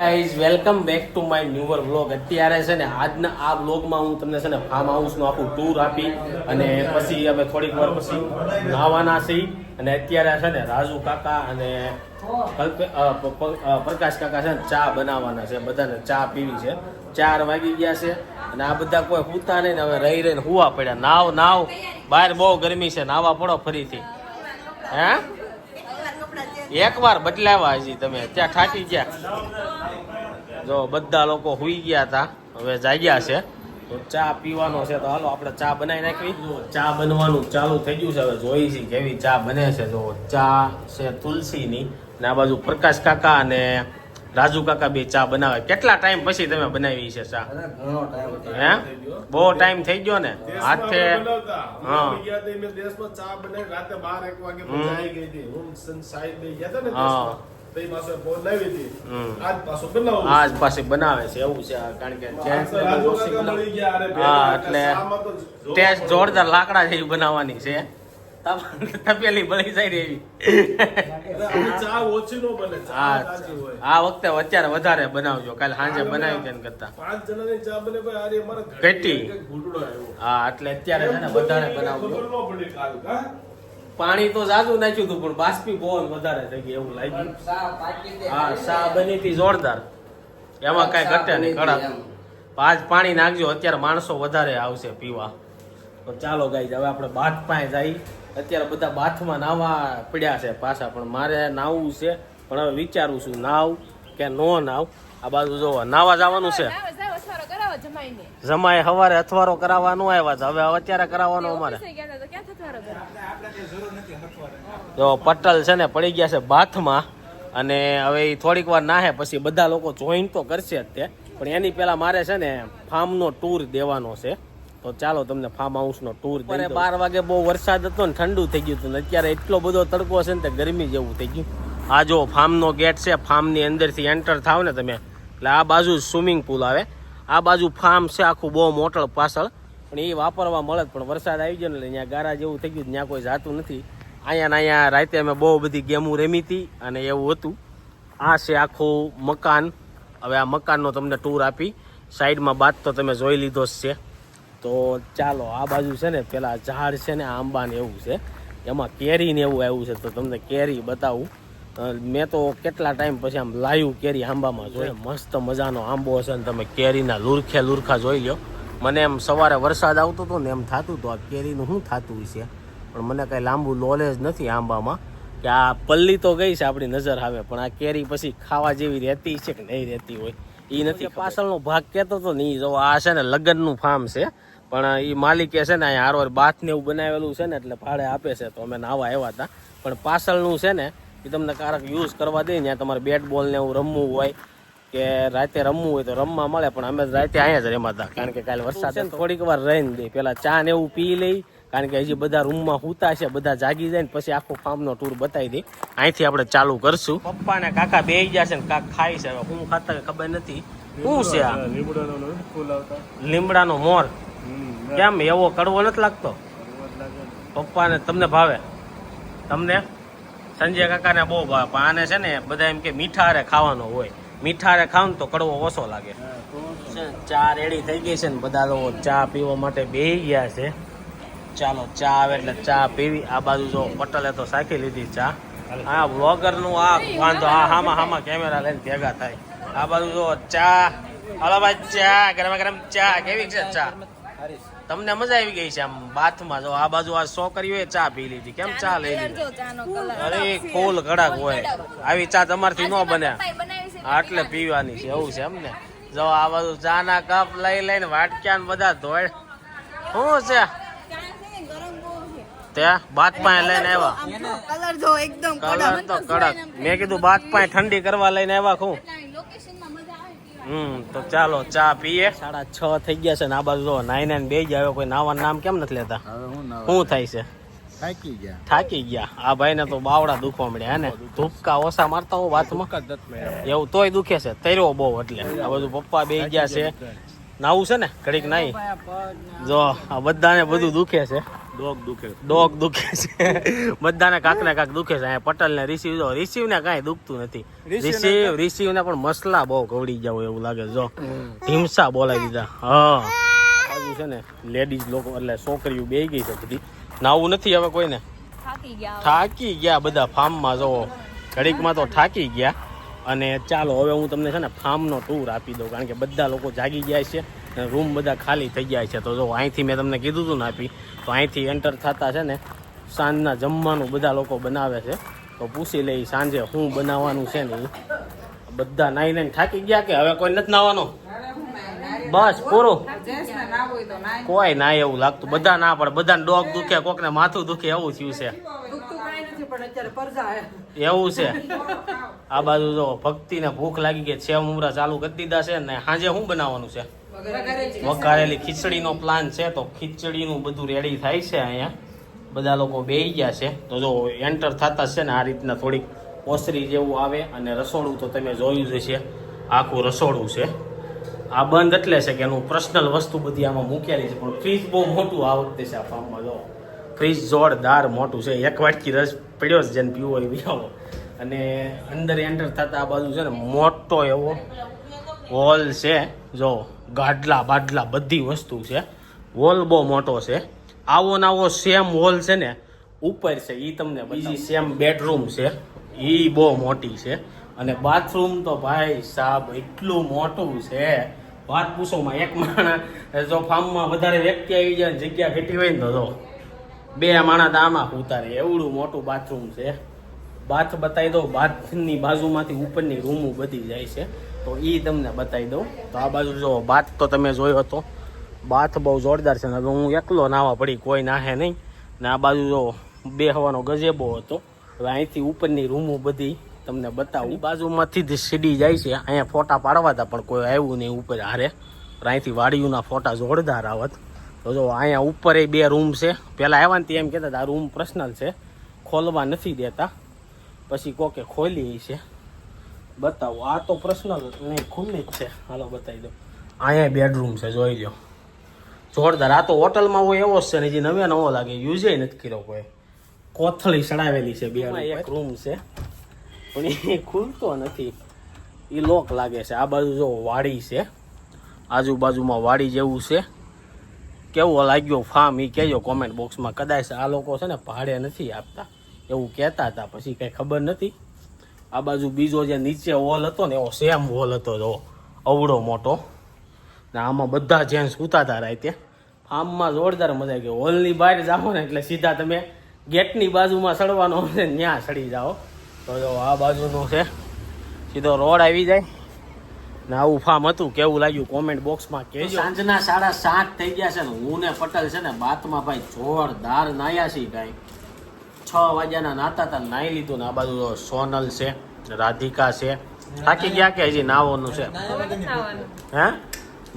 Guys welcome back to my newer vlog અત્યારે છે ને આજના આ વ્લોગમાં હું તમને છે ને ફાર્મ હાઉસનું આખું ટૂર આપી અને પછી અમે થોડીક વાર પછી નાવાના છીએ અને અત્યારે છે ને રાજુ કાકા અને પ્રકાશ કાકા છે ને ચા બનાવવાના છે. બધાને ચા પીવી છે. ચાર વાગી ગયા છે. અને આ બધા કોઈ પૂતા નહીં ને હવે રહી રહીને હુવા પડ્યા. નાવ નાવ. બહાર બહુ ગરમી છે. નાવા પડો ફરીથી. હે? એક વાર બદલાવા હજી તમે ત્યાં થાકી ગયા. જો બધા લોકો હુઈ ગયા હતા હવે જાગ્યા છે. તો ચા પીવાનો છે તો હાલો આપણે ચા બનાવી નાખવી. ચા બનવાનું ચાલુ થઈ ગયું છે, હવે જોઈ છે કેવી ચા બને છે. જો ચા છે તુલસીની ને આ બાજુ પ્રકાશ કાકા અને રાજુ કાકા બે ચા બનાવે. કેટલા ટાઈમ પછી તમે બનાવી છે ચા? હે? બહુ ટાઈમ થઈ ગયો ને? હાથે હા હા. હમ. આજ પાસે બનાવે. છે એવું છે કારણ કે. હા એટલે ટેસ્ટ જોરદાર લાકડા જેવી બનાવવાની છે. તપેલી બળી જાય ને એવી. હા આ વખતે અત્યારે વધારે બનાવજો. કાલે સાંજે બનાવી તેમ કરતા. પાંચ જણાની ચા બને ભાઈ આરે અમારા ઘરે કેટલી? એક ઘૂંટડો આવ્યો. હા એટલે અત્યારે છે ને વધારે બનાવજો? પાણી તો જાજુ નાખ્યું હતું પણ બાષ્પી પવન વધારે થઈ ગયું એવું લાગ્યું. હા સા બની હતી જોરદાર. એમાં કઈ ઘટે નહીં કડક. પાંચ પાણી નાખજો અત્યારે માણસો વધારે આવશે પીવા. તો ચાલો ગાઈ હવે આપણે બાથ પાસે જઈ અત્યારે બધા બાથમાં નાવા પડ્યા છે પાછા પણ મારે નાવું છે. પણ હવે વિચારું છું નાવ કે નો નાવ? આ બાજુ જો નાવા જવાનું છે. જમાય હવારે અથવારો કરાવવાનો આવ્યા છે. હવે અત્યારે કરાવવાનો અમારે? જો પટલ છે ને પડી ગયા છે બાથમાં. અને હવે એ થોડીક વાર નાહે પછી બધા લોકો જોઈન તો કરશે જ તે. પણ એની પહેલા મારે છે ને ફાર્મનો ટૂર દેવાનો છે. તો ચાલો તમને ફાર્મ હાઉસનો ટૂર બાર વાગે બહુ વરસાદ હતો ને ઠંડુ થઈ ગયું હતું ને અત્યારે એટલો બધો તડકો છે ને તે ગરમી જેવું થઈ ગયું. આ જો ફાર્મનો ગેટ છે ફાર્મની અંદરથી એન્ટર થાવ ને તમે. એટલે આ બાજુ સ્વિમિંગ પુલ આવે. આ બાજુ ફાર્મ છે આખું બહુ મોટળ પાછળ. પણ એ વાપરવા મળે પણ વરસાદ આવી ગયો ને એટલે અહીંયા ગારા જેવું થઈ ગયું ત્યાં કોઈ જાતું નથી. અહીંયા ને અહીંયા રાતે અમે બહુ બધી ગેમો રમી હતી અને એવું હતું. આ છે આખું મકાન. હવે આ મકાનનો તમને ટૂર આપી. સાઈડમાં બાદ તો તમે જોઈ લીધો જ છે. તો ચાલો આ બાજુ છે ને પેલા ઝાડ છે ને આંબા ને એવું છે. એમાં કેરી ને એવું આવ્યું છે તો તમને કેરી બતાવું. મેં તો કેટલા ટાઈમ પછી આમ લાયું કેરી આંબામાં. જોઈ મસ્ત મજાનો આંબો હશે ને તમે કેરીના લુરખે લુરખા જોઈ લો મને એમ સવારે વરસાદ આવતો હતો ને એમ થતું હતું આ કેરીનું શું થતું છે પણ મને કાંઈ લાંબુ નોલેજ નથી આંબામાં કે આ પલ્લી તો ગઈ છે આપણી નજર આવે પણ આ કેરી પછી ખાવા જેવી રહેતી છે કે નહીં રહેતી હોય એ નથી પાછળનો ભાગ કહેતો હતો ને એ જો આ છે ને લગ્નનું ફાર્મ છે પણ એ માલિકે છે ને અહીંયા હારવાર બાથ ને એવું બનાવેલું છે ને એટલે ભાડે આપે છે તો અમે નાવા આવ્યા હતા. પણ પાછળનું છે ને એ તમને કારક યુઝ કરવા દે ત્યાં તમારે બેટ બોલ ને એવું રમવું હોય કે રાતે રમવું હોય તો રમવા મળે પણ અમે રાતે અહીંયા જ રમાતા કારણ કે કાલે વરસાદ છે ને થોડીક વાર રહીને દે. પેલા ચા ને એવું પી લઈ કારણ કે હજી બધા રૂમમાં સૂતા છે બધા જાગી જાય ને પછી આખો ફાર્મનો ટૂર બતાવી દઈ અહીંથી આપણે ચાલુ કરશું. પપ્પા ને કાકા બે ગયા છે ને કાક ખાય છે. હવે હું ખાતા ખબર નથી. શું છે આ? લીમડાનો નથી ફૂલ આવતા. લીમડાનો મોર. કેમ? એવો કડવો નથી લાગતો? પપ્પાને તમને ભાવે? તમને? સંજય કાકાને બહુ ભાવે પણ આને છે ને બધા એમ કે મીઠા હારે ખાવાનો હોય. મીઠા હારે ખાવ ને તો કડવો ઓછો લાગે. ચા રેડી થઈ ગઈ છે ને બધા લોકો ચા પીવા માટે બે ગયા છે. ચાલો ચા આવે એટલે ચા પીવી. આ બાજુ જો પટેલે તો સાખી લીધી ચા. હા વ્લોગરનું આ વાંધો આ હામાં હામાં કેમેરા લઈને ભેગા થાય. આ બાજુ જો ચા. હલો ભાઈ ચા ગરમા ગરમ ચા. કેવી છે ચા? તમને મજા આવી ગઈ છે આમ બાથમાં? જો આ બાજુ આ છોકરીઓએ ચા પી લીધી. કેમ ચા લઈ લીધી? જો ચાનો કલર. અરે ફૂલ કડક હોય. આવી ચા તમારથી ન બને. આટલે પીવાની. છે એવું છે એમ ને? જો આ બાજુ ચા ના કપ લઈ લઈને વાટક્યા ને બધા ધોળ શું છે? ચા છે ને ગરમ બહુ છે. ત્યાં બાત પાસે લઈને આવ્યા કલર જો એકદમ કલર તો કડક. મેં કીધું બાત પાસે ઠંડી કરવા લઈને આવ્યા ખું લોકેશનમાં મજા આવે પીવાની. હમ તો ચાલો ચા પીએ. સાડા છ થઈ ગયા છે ને આ બાજુ જો નાઈ નાઈને બે ગયા આવ્યો કોઈ નાવાનું નામ કેમ નથી લેતા? શું થાય છે? થાકી ગયા. થાકી ગયા. આ ભાઈને તો બાવડા દુખવા મળ્યા હે ને? ધુપકા ઓછા મારતા હો વાતમાં. એવું તોય દુખે છે તૈરો બહુ એટલે. આ બધું પપ્પા બે ગયા છે. નાવું છે ને? ઘડીક નાઈ. જો આ બધાને બધું દુખે છે. ડોગ દુખે. ડોગ દુખે છે. બધાને કાંક ને કાંક દુખે છે. અહીંયા પટેલ ને રિસીવ જો રિસીવ ને કાંઈ દુખતું નથી. રિસીવ રિસીવ ને પણ મસલા બહુ ગવડી જાવ એવું લાગે જો હિંસા બોલાવી દીધા. હા. બાજુ છે ને લેડીઝ લોકો એટલે છોકરીઓ બે ગઈ છે બધી. નાવું નથી હવે કોઈને? થાકી ગયા થાકી ગયા બધા ફાર્મમાં જવો ઘડીકમાં તો થાકી ગયા. અને ચાલો, હવે હું તમને છે ને ફાર્મનો ટૂર આપી દઉં, કારણ કે બધા લોકો જાગી ગયા છે રૂમ બધા ખાલી થઈ ગયા છે. તો જો, અહીંથી મેં તમને કીધું હતું ને આપી, તો અહીંથી એન્ટર થતા છે ને સાંજના જમવાનું બધા લોકો બનાવે છે. તો પૂછી લઈ સાંજે શું બનાવવાનું છે ને બધા નાઈ નાઈને થાકી ગયા કે હવે કોઈ નથી નાવાનો? બસ, પૂરું. કોઈ ના એવું લાગતું. બધા ના પડે બધાને ડોગ દુખે, કોકને માથું દુખે, એવું થયું છે. એવું છે? આ બાજુ જો ભક્તિ ને ભૂખ લાગી ગઈ છે ઉમરા ચાલુ કરી દીધા છે ને સાંજે શું બનાવવાનું છે? વઘારેલી ખીચડીનો પ્લાન છે તો ખીચડીનું બધું રેડી થાય છે અહીંયા. બધા લોકો બેહી ગયા છે. તો જો એન્ટર થતા છે ને આ રીતના થોડીક ઓસરી જેવું આવે અને રસોડું તો તમે જોયું જ છે આખું રસોડું છે. આ બંધ એટલે છે કે એનું પર્સનલ વસ્તુ બધી આમાં મૂકેલી છે પણ ફ્રીજ બહુ મોટું આ વખતે છે આ ફાર્મમાં જો. ફ્રીજ જોરદાર મોટું છે. એક વાટકી રસ પડ્યો છે જેને પીવો એ પીવો અને અંદર એન્ટર થતા આ બાજુ છે ને મોટો એવો હોલ છે. જો ગાડલા બાડલા બધી વસ્તુ છે. હોલ બહુ મોટો છે. આવો ને આવો સેમ હોલ છે ને ઉપર છે એ તમને બીજી સેમ બેડરૂમ છે. એ બહુ મોટી છે. અને બાથરૂમ તો ભાઈ સાહેબ એટલું મોટું છે. વાત પૂછોમાં એક માણસ જો ફાર્મમાં વધારે વ્યક્તિ આવી જાય જગ્યા ઘટી હોય ને તો બે માણસ આમાં ઉતારે. એવડું મોટું બાથરૂમ છે. બાથ બતાવી દઉં. બાથની બાજુમાંથી ઉપરની રૂમો બધી જાય છે. તો એ તમને બતાવી દઉં. તો આ બાજુ જો બાથ તો તમે જોયો હતો. બાથ બહુ જોરદાર છે. હવે હું એકલો નાવા પડી, કોઈ નાહે નહીં. ને આ બાજુ જો બે હવાનો ગજેબો હતો. હવે અહીંથી ઉપરની રૂમો બધી તમને બતાવું. બાજુમાંથી જ સીડી જાય છે. અહીંયા ફોટા પાડવા હતા, પણ કોઈ આવ્યું નહીં ઉપર હારે. અહીંથી વાડીઓના ફોટા જોરદાર આવત. તો જો અહીંયા ઉપર એ બે રૂમ છે. પહેલાં આવ્યા ને એમ કહેતા હતા આ રૂમ પર્સનલ છે. ખોલવા નથી દેતા. પછી કોકે ખોલી છે. બતાવો આ તો પર્સનલ નહીં ખુલ્લી જ છે. હાલો બતાવી દો અહીંયા બેડરૂમ છે જોઈ લો જોરદાર. આ તો હોટલમાં હોય એવો જ છે ને જે નવે નવો લાગે. યુઝે નથી કર્યો કોઈ. કોથળી ચડાવેલી છે બે એક રૂમ છે પણ એ ખુલતો નથી. એ લોક લાગે છે. આ બાજુ જો વાડી છે આજુબાજુમાં વાડી જેવું છે. કેવો લાગ્યો ફાર્મ એ કહેજો કોમેન્ટ બોક્સમાં કદાચ આ લોકો છે ને ભાડે નથી આપતા. એવું કહેતા હતા, પછી કંઈ ખબર નથી. આ બાજુ બીજો જે નીચે હોલ હતો ને, એવો સેમ હોલ હતો, જો અવડો મોટો. ને આમાં બધા જેન્ટ્સ સૂતા હતા રાતે. ફાર્મમાં જોરદાર મજા ગઈ. હોલની બહાર જાઓ ને, એટલે સીધા તમે ગેટની બાજુમાં સડવાનો ને, ત્યાં સડી જાઓ. તો જો, આ બાજુનો છે. સીધો રોડ આવી જાય. ને આવું ફામ હતું કેવું લાગ્યું કોમેન્ટ બોક્સમાં કહેજો સાંજના સાડા સાત થઈ ગયા છે ને હું ને પટેલ છે ને બાતમાં ભાઈ જોરદાર નાયા છીએ ભાઈ. છ વાગ્યાના નાતા હતા નાહી લીધું ને આ બાજુ સોનલ છે રાધિકા છે. થાકી ગયા કે હજી નાવાનું છે? હે?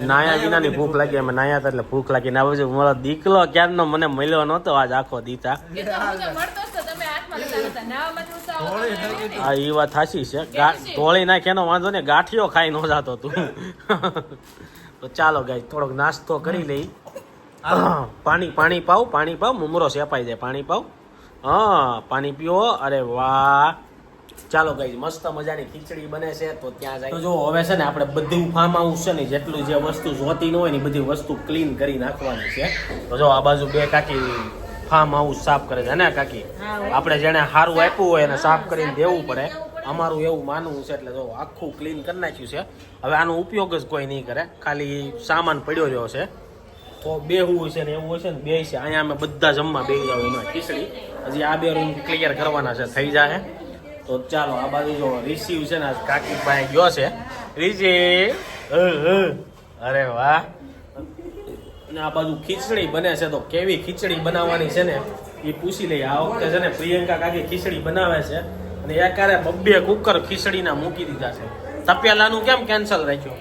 નાયા વિનાની ભૂખ લાગી અમે નાયા હતા એટલે ભૂખ લાગી. ના બાજુ મારો દીકલો ક્યારનો મને મળ્યો નહોતો આજ આખો દીતા. હા એ વાત સાચી છે. ધોળી નાખે એનો વાંધો ને ગાંઠિયો ખાઈ ન જાતો તું. તો ચાલો ગાય થોડોક નાસ્તો કરી લઈ. પાણી પાણી પાવ પાણી પાવ મુમરો સેપાઈ જાય. પાણી પાવ હા પાણી પીવો અરે વાહ. ચાલો ગઈ મસ્ત મજાની ખીચડી બને છે. તો ત્યાં જાય. જો હવે છે ને આપણે બધું ફાર્મ હાઉસ છે ને જેટલું જે વસ્તુ જોતી ન હોય ને બધી વસ્તુ ક્લીન કરી નાખવાની છે. તો જો આ બાજુ બે કાકી ફાર્મ હાઉસ સાફ કરે છે. ને કાકી? આપણે જેને સારું આપ્યું હોય એને સાફ કરીને દેવું પડે. અમારું એવું માનવું છે એટલે જો આખું ક્લીન કરી નાખ્યું છે. હવે આનો ઉપયોગ જ કોઈ નહીં કરે. ખાલી સામાન પડ્યો રહ્યો છે. તો બેહવું છે ને એવું હશે ને બે છે અહીંયા અમે બધા જમવા બેસી જાવ એમાં ખીચડી. હજી આ બે રૂમ ક્લિયર કરવાના છે. થઈ જાય તો ચાલો આ બાજુ જો રિસીવ છે ને કાકી પાસે ગયો છે. રિસીવ. અરે વાહ. અને આ બાજુ ખીચડી બને છે તો કેવી ખીચડી બનાવવાની છે ને એ પૂછી લઈએ. આ વખતે છે ને પ્રિયંકા કાકી ખીચડી બનાવે છે અને એકારે બબ્બે કુકર ખીચડીના મૂકી દીધા છે. તપેલાનું કેમ કેન્સલ રાખ્યું?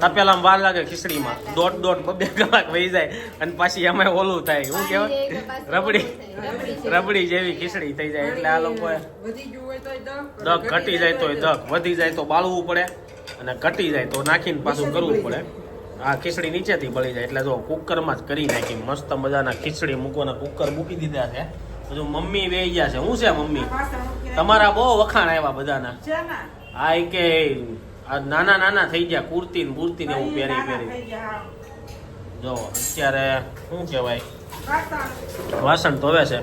તપેલામાં વાર લાગે ખીચડીમાં. દોઢ દોઢ બબ્બે કલાક વહી જાય અને પાછી એમાં ઓલું થાય. શું કહેવાય? રબડી. રબડી જેવી ખીચડી થઈ જાય એટલે આ લોકોએ દગ ઘટી જાય તો દગ વધી જાય તો બાળવું પડે અને ઘટી જાય તો નાખીને પાછું કરવું પડે. આ ખીચડી નીચેથી બળી જાય. એટલે જો કુકરમાં જ કરી નાખી મસ્ત મજાના ખીચડી મૂકવાના કુકર મૂકી દીધા છે. હજુ મમ્મી વેઈ ગયા છે. શું છે મમ્મી? તમારા બહુ વખાણ આવ્યા બધાના. આ એ કે આ નાના નાના થઈ ગયા કુર્તી ને બુર્તી ને એવું પહેરી પહેરી. જો અત્યારે શું કહેવાય? વાસણ ધોવે છે.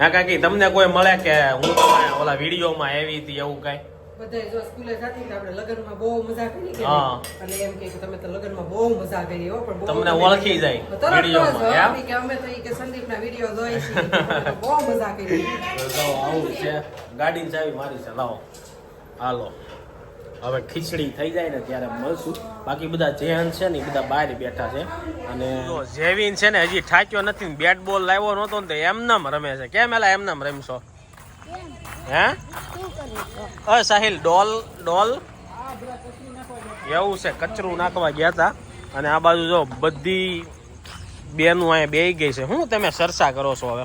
હા કાકી તમને કોઈ મળે કે હું તમારે ઓલા વિડીયોમાં આવી હતી એવું કાંઈ? બધાય જો સ્કૂલે જાતી ને આપણે લગ્નમાં બહુ મજા કરી કે અને એમ કે કે તમે તો લગ્નમાં બહુ મજા કરી હો પણ તમને ઓળખી જાય તરત કે અમે તો ઈ કે સંદીપના વીડિયો છીએ. તમે બહુ મજા કરી. તો આવું છે. ગાડીની ચાવી મારી છે. લાવો. હાલો. હવે ખીચડી થઈ જાય ને ત્યારે મળશું. બાકી બધા જેન છે ને બધા બહાર બેઠા છે. અને જેવીન છે ને હજી ઠાક્યો નથી બેટ બોલ લાવ્યો નહોતો ને તો એમનામ રમે છે. કેમ એલા એમનામ રમશો? હે? અ સાહિલ ડોલ ડોલ. એવું છે કચરું નાખવા ગયા હતા અને આ બાજુ જો બધી બેનું અહીંયા બેહી ગઈ છે. શું તમે ચર્ચા કરો છો હવે.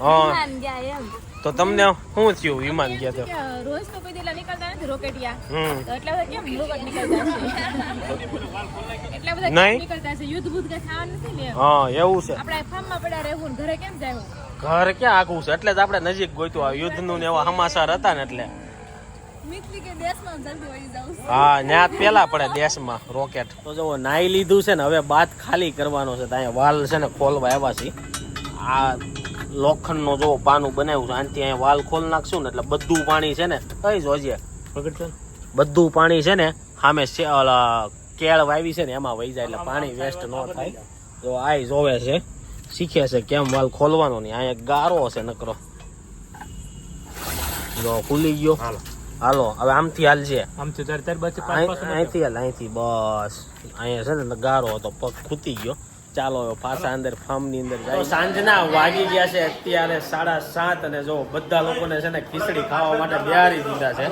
હા. તો તમને શું થયું? વિમાન ગયા તો. રોજ તો કોઈ દિલા નીકળતા નથી રોકેટિયા. હમ. તો એટલા બધા કેમ રોકેટ નીકળતા છે? એટલા બધા નહીં. નીકળતા છે? યુદ્ધ બુદ્ધ કે થવાનું નથી ને હા એવું છે. આપણે ફાર્મમાં પડ્યા રહેવું ને ઘરે કેમ જાય? ઘર ક્યાં આખું છે? એટલે જ આપણે નજીક ગોઈતું આ યુદ્ધનું ને એવા હમાસાર હતા ને એટલે. હા ન્યા પેલા પડે દેશમાં રોકેટ. તો જો નાઈ લીધું છે ને હવે બાદ ખાલી કરવાનો છે. ત્યાં વાલ છે ને ખોલવા આવ્યા છે આ લોખંડનો જો પાનું બનાવ્યું છે આનાથી અહીંયા વાલ ખોલ નાખશું ને એટલે બધું પાણી છે ને કઈ જોજે બધું પાણી છે ને સામે કેળ વાવી છે ને એમાં વહી જાય એટલે પાણી વેસ્ટ ન થાય. જો આ જોવે છે શીખે છે કેમ વાલ ખોલવાનો નહીં અહીંયા ગારો છે નકરો. જો ખુલી ગયો. હાલો. હવે આમથી હાલજે. આમથી તારે તારી બાજુ અહીં- અહીંથી હાલ. અહીંથી બસ. અહીંયા છે ને ગારો હતો પગ ખૂતી ગયો. ચાલો પાછા અંદર ફાર્મની અંદર જાય. સાંજના વાગી ગયા છે અત્યારે સાડા સાત અને જો બધા લોકોને છે ને ખીચડી ખાવા માટે બિહારી દીધા છે.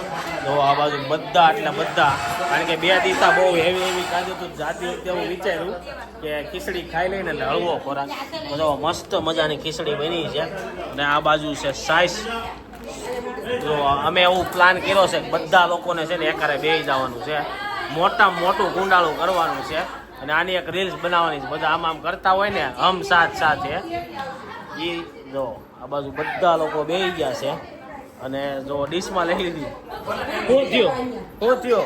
જો આ બાજુ બધા એટલે બધા કારણ કે બે દિવસા બહુ હેવી એવી કાજુ તો જાતી વખતે એવું વિચાર્યું કે ખીચડી ખાઈ લઈને એટલે હળવો ખોરાક. જો મસ્ત મજાની ખીચડી બની છે. અને આ બાજુ છે સાઈસ. જો અમે એવું પ્લાન કર્યો છે બધા લોકોને છે ને એકારે બે જવાનું છે. મોટામાં મોટું ગુંડાળું કરવાનું છે. અને આની એક રીલ્સ બનાવવાની છે. બધા આમ આમ કરતા હોય ને હમ સાથ સાથે. એ જો આ બાજુ બધા લોકો બેસી ગયા છે. અને જો ડીશમાં લઈ લીધી. શું થયો શું થયો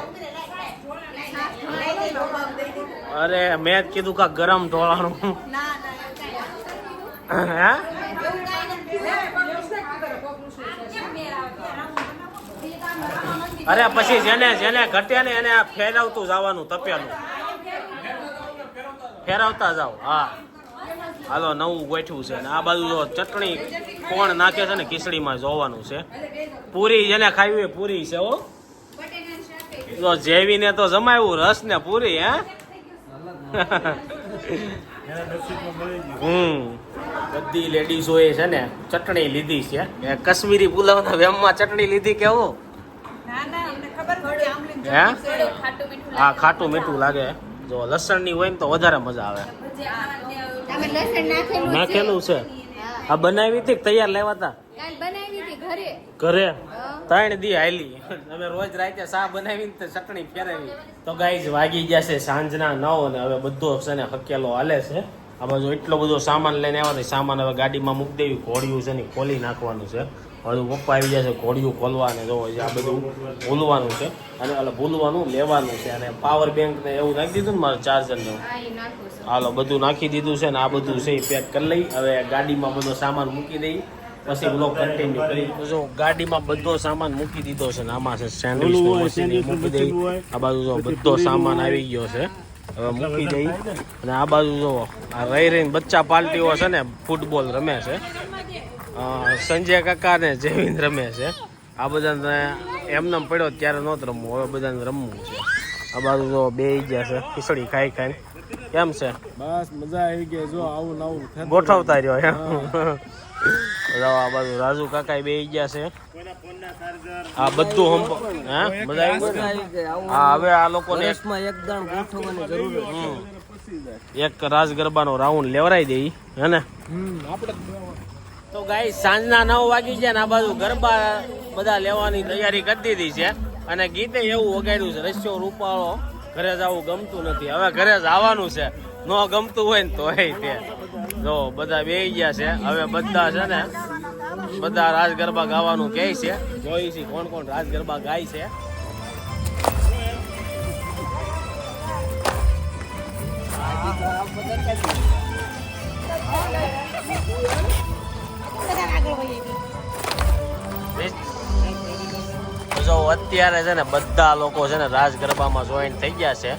અરે મેં જ કીધું કે ગરમ ઢોળાણું. હે? અરે પછી જેને જેને ઘટે ને એને આ ફેરવતું જવાનું તપેલું. ફેરવતા જાઓ. હા. હાલો નવું ગોઠવું છે ને. આ બાજુ જો ચટણી કોણ નાખે છે ને ખીચડીમાં જોવાનું છે. પૂરી જેને ખાવી હોય પૂરી છે હો. જો જેવીને તો જમાવ્યું રસ ને પૂરી હે. હમ. બધી લેડીઝોએ છે ને ચટણી લીધી છે. કશ્મીરી પુલાવના વેમમાં ચટણી લીધી કેવું હે? હા ખાટું મીઠું લાગે. જો લસણની હોય ને તો વધારે મજા આવે. નાખેલું છે? આ બનાવી હતી તૈયાર લેવા હતા કાલ બનાવી હતી ઘરે. ત્રણ દી હાલી. અમે રોજ રાતે સા બનાવી ને ચટણી ફેરવી. તો ગાઈઝ વાગી ગયા છે સાંજના નવ અને હવે બધો છે ને હકેલો હાલે છે. આ બાજુ એટલો બધો સામાન લઈને આવ્યા ને સામાન હવે ગાડીમાં મૂકી દેવી ઘોડિયું છે ને ખોલી નાખવાનું છે. બધું પપ્પા આવી જાય છે ઘોડિયું ખોલવાનું ને જો આ બધું ભૂલવાનું છે. અને એટલે ભૂલવાનું લેવાનું છે. અને પાવર બેંક ને એવું નાખી દીધું ને મારે ચાર્જર ને. એવું. હા એ નાખું છું. હાલો બધું નાખી દીધું છે ને આ બધું છે પેક કરી લઈ. હવે ગાડીમાં બધો સામાન મૂકી દઈ. પછી બ્લોક કન્ટિન્યુ કરી. જો ગાડીમાં બધો સામાન મૂકી દીધો છે ને આમાં છે સેન્ડવિચ મૂકી દઈ. આ બાજુ જો બધો સામાન આવી ગયો છે. હવે મૂકી દઈ. અને આ બાજુ જો આ રહી રહીને બચ્ચા પાર્ટીઓ છે ને ફૂટબોલ રમે છે. સંજય કાકા ને જયવીન રમે છે. આ બધાને એમને પડ્યો ત્યારે નહોતું રમવું હવે બધાને રમવું છે. આ બાજુ જો બે ગયા છે ખીચડી ખાઈ ખાઈ કેમ છે? બસ મજા આવી ગઈ જો આવું નવું ગોઠવતા રહ્યો. એમ. જો આ બાજુ રાજુ કાકા બે ગયા છે. આ બધું હમ હે? મજા આવી ગઈ? હા હવે આ લોકોને એક એકદમ ગોઠવવાની જરૂર હમ. એક રાજ ગરબાનો રાઉન્ડ લેવરાઈ દઈ હે ને? તો ગાય સાંજના નવ વાગી છે ને આ બાજુ ગરબા બધા લેવાની તૈયારી કરી દીધી છે. અને ગીતે એવું વગાડ્યું છે, રસ્યો રૂપાળો, ઘરે જવું ગમતું નથી. હવે ઘરે જવાનું છે. ન ગમતું હોય ને તો તે. જો, બધા બેહી ગયા છે. હવે બધા છે ને, બધા રાજ ગરબા ગાવાનું કહે છે. જોઈ છે કોણ કોણ રાજ ગરબા ગાય છે. જો અત્યારે છે ને બધા લોકો છે ને રાસ ગરબામાં જોઈન થઈ ગયા છે.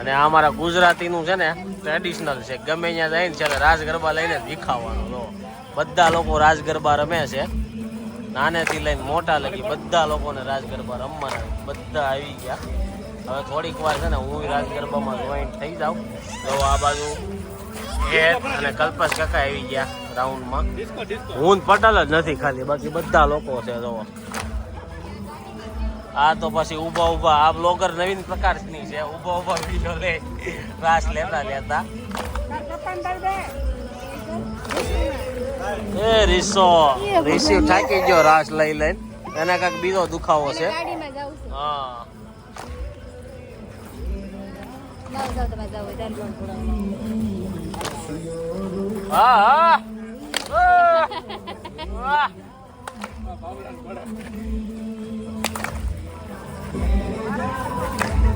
અને અમારા ગુજરાતીનું છે ને ટ્રેડિશનલ છે. ગમે ત્યાં જઈને છે રાસ ગરબા લઈને દેખાવાનું વિખાવાનું જો બધા લોકો રાસ ગરબા રમે છે. નાનેથી લઈને મોટા લગી બધા લોકોને રાસ ગરબા રમવાના બધા આવી ગયા. હવે થોડીક વાર છે ને હું રાસ ગરબામાં જોઈન થઈ જાઉં. તો આ બાજુ હેત અને કલ્પેશ કાકા આવી ગયા રાઉન્ડમાં હું પટેલ જ નથી ખાલી બાકી બધા લોકો છે જો. આ તો પછી ઊભા ઊભા. આ બ્લોગર નવીન પ્રકારની છે. ઊભા ઊભા વીડિયો લે. રાસ લેતા. લેતા એ રીસો. રીસી થાકી ગયો રાસ લઈ લઈને. એને કાંઈક બીજો દુખાવો છે. હા. હા હા.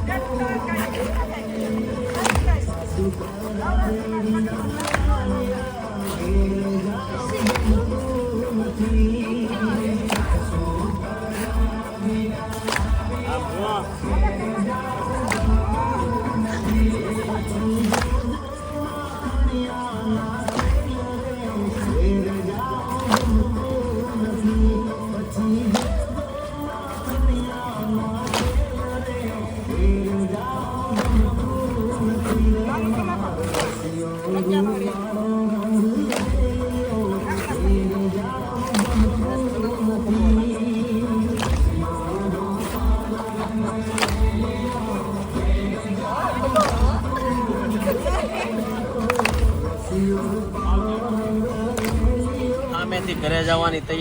Thank you.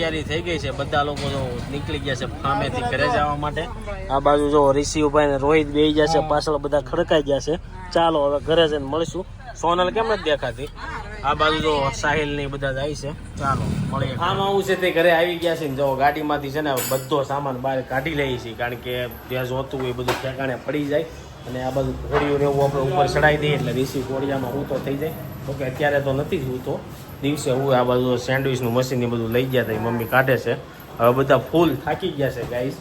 તૈયારી થઈ ગઈ છે. બધા લોકો જો નીકળી ગયા છે ફામેથી ઘરે જવા માટે. આ બાજુ જો ઋષિભાઈ ને રોહિત બે ગયા છે. પાછળ બધા ખડકાઈ ગયા છે. ચાલો હવે ઘરે જઈને મળીશું. સોનલ કેમ નથી દેખાતી? આ બાજુ જો સાહિલ ને બધા જાય છે. ચાલો, મળીએ. આમ આવું છે તે ઘરે આવી ગયા છે ને જો ગાડીમાંથી છે ને બધો સામાન બહાર કાઢી લઈએ છીએ કારણ કે ત્યાં જોતું હોય બધું ઠેકાણે પડી જાય અને આ બધું ઘોડીઓ રહેવું આપણે ઉપર ચડાવી દઈએ એટલે ઋષિ ઘોડિયામાં હું થઈ જાય. તો કે અત્યારે તો નથી જ હું દિવસે હું આ બાજુ સેન્ડવિચનું મશીન ને બધું લઈ ગયા હતા એ મમ્મી કાઢે છે. હવે બધા ફૂલ થાકી ગયા છે ગાઈસ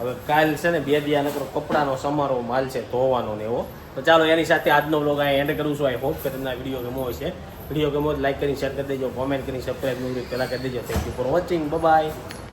હવે કાલ છે ને બે દિયા નકરો કપડાનો સમારોહ, માલ છે, ધોવાનો ને એવો. તો ચાલો એની સાથે આજનો બ્લોગ અહીં એન્ડ કરું છું. આઈ હોપ કે તમને આ વીડિયો ગમો હશે વીડિયો ગમો લાઈક કરી શેર કરી દેજો કોમેન્ટ કરી સબસ્ક્રાઈબ પહેલાં કરી દેજો. Thank you for watching bye